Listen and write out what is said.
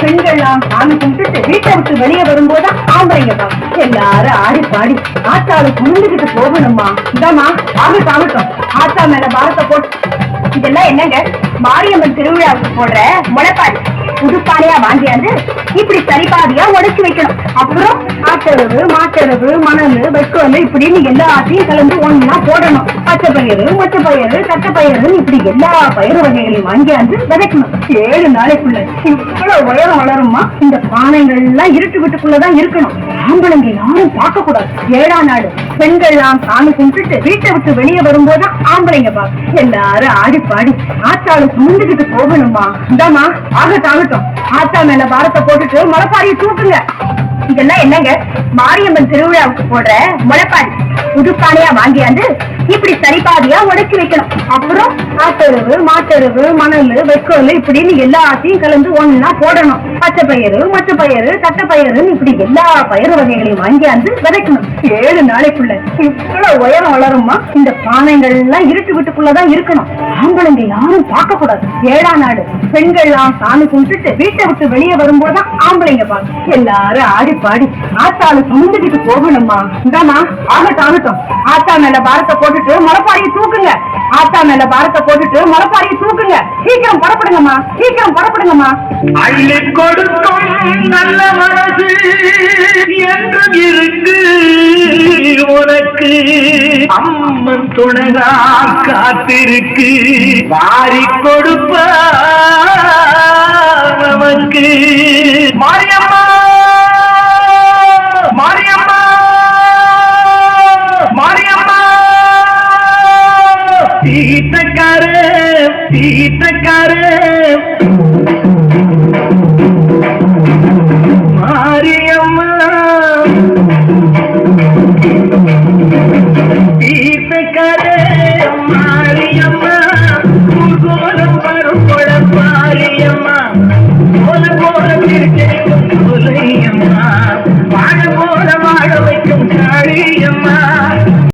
பெண்கள்லாம் சாமி கும்பிட்டு வீட்டை விட்டு வெளியே வரும்போது ஆம்பளைங்க தான். எல்லாரும் ஆடி பாடி ஆத்தாளு கும்பிட்டுக்கிட்டு போகணுமா இதாம்மா சாமி காமட்டும் ஆத்தா மேல பாரத்தை போட்டு. இதெல்லாம் என்னங்க? மாரியம்மன் திருவிழாவுக்கு போடுற முளைப்பாடு புதுப்பாலையா வாங்கியாந்து இப்படி சரிபாதியா உடைச்சு வைக்கணும். அப்புறம் ஆட்டரவு மாட்டரவு மணல் வைக்கோல் இப்படின்னு எல்லாத்தையும் கலந்து ஒண்ணா போடணும். பச்சை பயிறு மொச்சை பயிறு தட்டை பயிறு இப்படி எல்லா பயிறு வகைகளையும் வாங்கியாந்து விதைக்கணும். ஏழு நாளைக்குள்ள இவ்வளவு உயரம் வளருமா இந்த பானைகள் எல்லாம் இருட்டு வீட்டுக்குள்ளதான் இருக்கணும். ஆம்பளைங்க யாரும் பார்க்க கூடாது ஏழாம் நாடு பெண்கள்லாம் சாமி கும்பிட்டு வீட்டை விட்டு வெளியே வரும்போது ஆம்பளைங்க பா எல்லாரும் ஆடி பாடி ஆத்தாளு சுமந்துக்கிட்டு போகணுமா? இந்தாமா ஆக ஆகட்டும் ஆத்தா மேல பாரத்தை போட்டுட்டு முளைப்பாரியை தூக்குங்க. இதெல்லாம் என்னங்க? மாரியம்மன் திருவிழாவுக்கு போடுற முளைப்பாரி. புதுப்பானையா வாங்கியாந்து இப்படி சரிபாதியா உடைச்சு வைக்கணும். அப்புறம் ஆட்டெருவு மாட்டெருவு மணல் வெக்கோல் இப்படின்னு எல்லாத்தையும் கலந்து ஒன்னா போடணும். பச்சை பயிறு மச்ச பயிறு தட்டை பயிறு இப்படி எல்லா பயிறு வகைகளையும் வாங்கியாந்து விதைக்கணும். ஏழு நாளைக்குள்ள இவ்வளவு உயரம் வளருமா இந்த பானைகள் எல்லாம் இருட்டு வீட்டுக்குள்ளதான் இருக்கணும். ஆம்பளைங்க யாரும் பார்க்க கூடாது ஏழாம் நாடு. பெண்கள்லாம் சாமி கும்பிட்டு வீட்டை விட்டு வெளியே வரும்போதுதான் ஆம்பளைங்க பார்க்க எல்லாரும் ஆடி பாடி ஆத்தாளு சுமந்துக்கிட்டு போகணுமா இந்தாமா ஆகட்டும் ஆகட்டும். ஆத்தா மேல பாரத்தை போட்டு போட்டுட்டு முளைப்பாரியை தூக்குங்க. ஆத்தா மேல பாரத்தை போட்டுட்டு முளைப்பாரியை தூக்குங்க. சீக்கிரம் புறப்படுங்கம்மா. சீக்கிரம் புறப்படுங்கம்மா. அள்ளி கொடுக்கும் நல்ல மனசு என்றும் இருக்கு. உனக்கு அம்மன் துணைதா காத்திருக்கு. வாரி கொடுப்ப. சீத்தக்காரு சீத்தக்காரு. மாரியம்மா